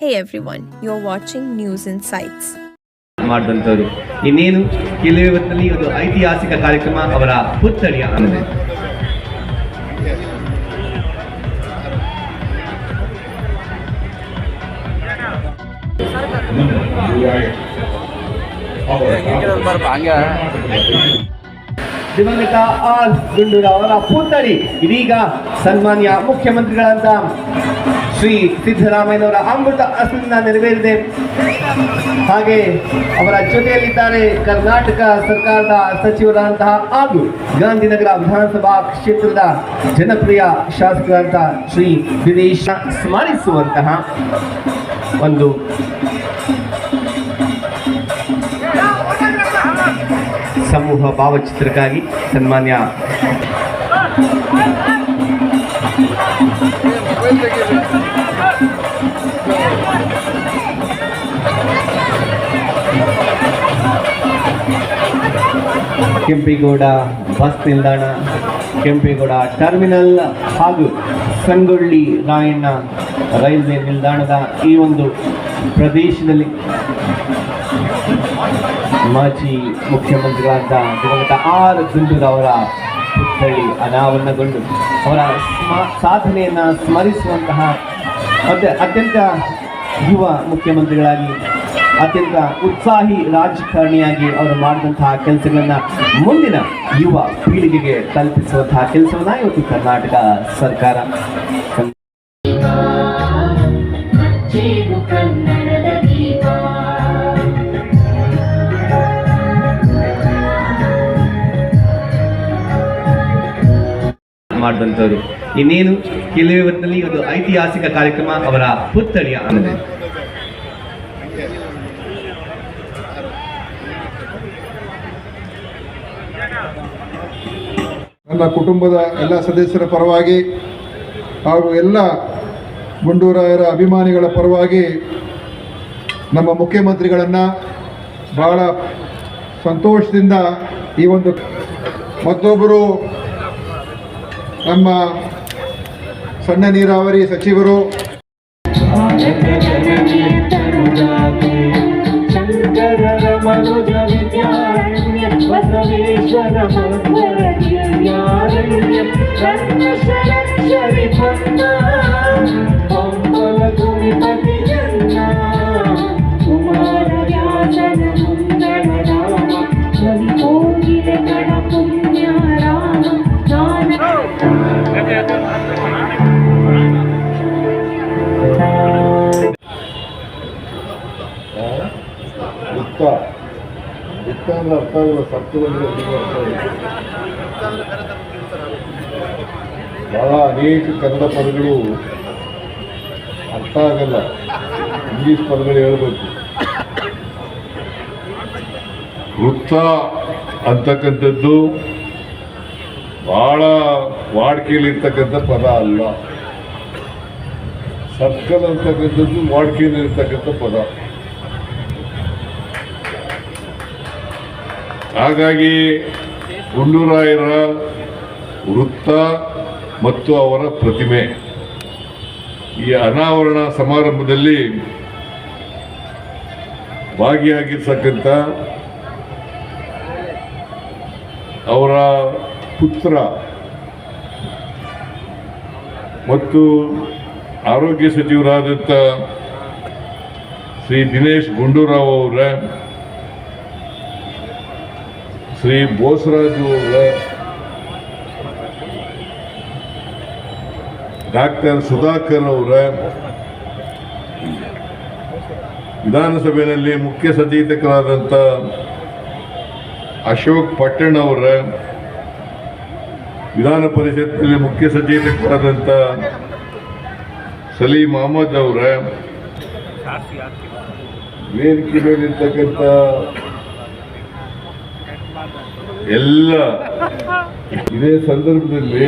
Hey everyone, watching news News sites ಮಾಡಿದಂಥವ್ರು ಇನ್ನೇನು? ಕೆಲವೇ ಹೊತ್ತಲ್ಲಿ ಒಂದು ಐತಿಹಾಸಿಕ ಕಾರ್ಯಕ್ರಮ ಅವರ ಪುತ್ಥಳಿಯ ಅನ್ನದೆ ದಿವಂಗತ ಆರ್ ಗುಂಡೂರಾವ್ ಅವರ ಪುತ್ಥಳಿ. ಇದೀಗ ಸನ್ಮಾನ್ಯ ಮುಖ್ಯಮಂತ್ರಿಗಳಂತ ಶ್ರೀ ಸಿದ್ದರಾಮಯ್ಯನವರ ಅಮೃತ ಹಸ್ತದಿಂದ ನೆರವೇರಿದೆ. ಹಾಗೆ ಅವರ ಜೊತೆಯಲ್ಲಿದ್ದಾರೆ ಕರ್ನಾಟಕ ಸರ್ಕಾರದ ಸಚಿವರಾದಂತಹ ಹಾಗೂ ಗಾಂಧಿನಗರ ವಿಧಾನಸಭಾ ಕ್ಷೇತ್ರದ ಜನಪ್ರಿಯ ಶಾಸಕರಾದಂತಹ ಶ್ರೀ ದಿನೇಶ್ ಸ್ಮರಿಸುವಂತಹ ಒಂದು ಸಮೂಹ ಭಾವಚಿತ್ರಕ್ಕಾಗಿ ಸನ್ಮಾನ್ಯ ಕೆಂಪೇಗೌಡ ಬಸ್ ನಿಲ್ದಾಣ, ಕೆಂಪೇಗೌಡ ಟರ್ಮಿನಲ್ ಹಾಗೂ ಸಂಗೊಳ್ಳಿ ರಾಯಣ್ಣ ರೈಲ್ವೆ ನಿಲ್ದಾಣದ ಈ ಒಂದು ಪ್ರದೇಶದಲ್ಲಿ ಮಾಜಿ ಮುಖ್ಯಮಂತ್ರಿಗಳಾದ ದಿವಂಗತ ಆರ್ ಗುಂಡೂರಾವ್ ಅವರ ಪುತ್ಥಳಿ ಅನಾವರಣಗೊಂಡು ಅವರ ಸಾಧನೆಯನ್ನು ಸ್ಮರಿಸುವಂತಹ ಅತ್ಯ- ಅತ್ಯಂತ ಯುವ ಮುಖ್ಯಮಂತ್ರಿಗಳಾಗಿ ಅತ್ಯಂತ ಉತ್ಸಾಹಿ ರಾಜಕಾರಣಿಯಾಗಿ ಅವರು ಮಾಡಿದಂತಹ ಕೆಲಸಗಳನ್ನ ಮುಂದಿನ ಯುವ ಪೀಳಿಗೆಗೆ ತಲುಪಿಸುವಂತಹ ಕೆಲಸವನ್ನ ಇವತ್ತು ಕರ್ನಾಟಕ ಸರ್ಕಾರ ಮಾಡಿದಂಥವ್ರು. ಇನ್ನೇನು ಕೆಲವೇ ಒಂದು ಐತಿಹಾಸಿಕ ಕಾರ್ಯಕ್ರಮ ಅವರ ಪುತ್ಥಳಿಯ ನನ್ನ ಕುಟುಂಬದ ಎಲ್ಲ ಸದಸ್ಯರ ಪರವಾಗಿ ಹಾಗೂ ಎಲ್ಲ ಗುಂಡೂರಾಯರ ಅಭಿಮಾನಿಗಳ ಪರವಾಗಿ ನಮ್ಮ ಮುಖ್ಯಮಂತ್ರಿಗಳನ್ನು ಬಹಳ ಸಂತೋಷದಿಂದ ಈ ಒಂದು ಮತ್ತೊಬ್ಬರು ನಮ್ಮ ಸಣ್ಣ ನೀರಾವರಿ ಸಚಿವರು సర్వసవేశ్వర మంగళచర్యారణ్యం జన్మ శరణ్యవి భక్త పంపల గుణిపతి జన్మ కుమార వ్యాసన ముందర రామ చలిపోగిల కడ పుణ్య రామ నాన ಯುಕ್ತ ಅಂದ್ರೆ ಅರ್ಥ ಆಗಲ್ಲ ಸತ್ಯವಂದ್ರೆ ಬಹಳ ಅನೇಕ ಕನ್ನಡ ಪದಗಳು ಅರ್ಥ ಆಗಲ್ಲ. ಇಂಗ್ಲೀಷ್ ಪದಗಳು ಹೇಳ್ಬೇಕು. ವೃತ್ತ ಅಂತಕ್ಕಂಥದ್ದು ಬಹಳ ವಾಡಿಕೆಯಲ್ಲಿರ್ತಕ್ಕಂಥ ಪದ ಅಲ್ಲ. ಸರ್ಕಲ್ ಅಂತಕ್ಕಂಥದ್ದು ವಾಡಿಕೆಯಲ್ಲಿರ್ತಕ್ಕಂಥ ಪದ. ಹಾಗಾಗಿ ಗುಂಡೂರಾಯರ ವೃತ್ತ ಮತ್ತು ಅವರ ಪ್ರತಿಮೆ ಈ ಅನಾವರಣ ಸಮಾರಂಭದಲ್ಲಿ ಭಾಗಿಯಾಗಿರ್ತಕ್ಕಂಥ ಅವರ ಪುತ್ರ ಮತ್ತು ಆರೋಗ್ಯ ಸಚಿವರಾದಂಥ ಶ್ರೀ ದಿನೇಶ್ ಗುಂಡೂರಾವ್ ಅವರ ಶ್ರೀ ಬೋಸರಾಜು ಅವರ ಡಾಕ್ಟರ್ ಸುಧಾಕರ್ ಅವರ ವಿಧಾನಸಭೆಯಲ್ಲಿ ಮುಖ್ಯ ಸಚೇತಕರಾದಂಥ ಅಶೋಕ್ ಪಟ್ಟಣ್ ಅವರ ವಿಧಾನ ಪರಿಷತ್ನಲ್ಲಿ ಮುಖ್ಯ ಸಚೇತಕರಾದಂಥ ಸಲೀಂ ಅಹಮದ್ ಅವರ ವೇದಿಕೆ ಮೇಲಿರ್ತಕ್ಕಂಥ ಎಲ್ಲ. ಇದೇ ಸಂದರ್ಭದಲ್ಲಿ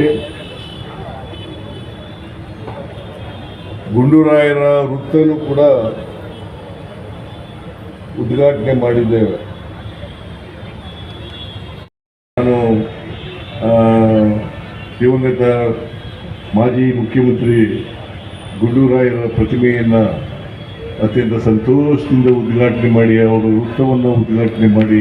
ಗುಂಡೂರಾಯರ ವೃತ್ತನು ಕೂಡ ಉದ್ಘಾಟನೆ ಮಾಡಿದ್ದೇವೆ. ನಾನು ದಿವಂಗತ ಮಾಜಿ ಮುಖ್ಯಮಂತ್ರಿ ಗುಂಡೂರಾಯರ ಪ್ರತಿಮೆಯನ್ನು ಅತ್ಯಂತ ಸಂತೋಷದಿಂದ ಉದ್ಘಾಟನೆ ಮಾಡಿ, ಅವರ ವೃತ್ತವನ್ನು ಉದ್ಘಾಟನೆ ಮಾಡಿ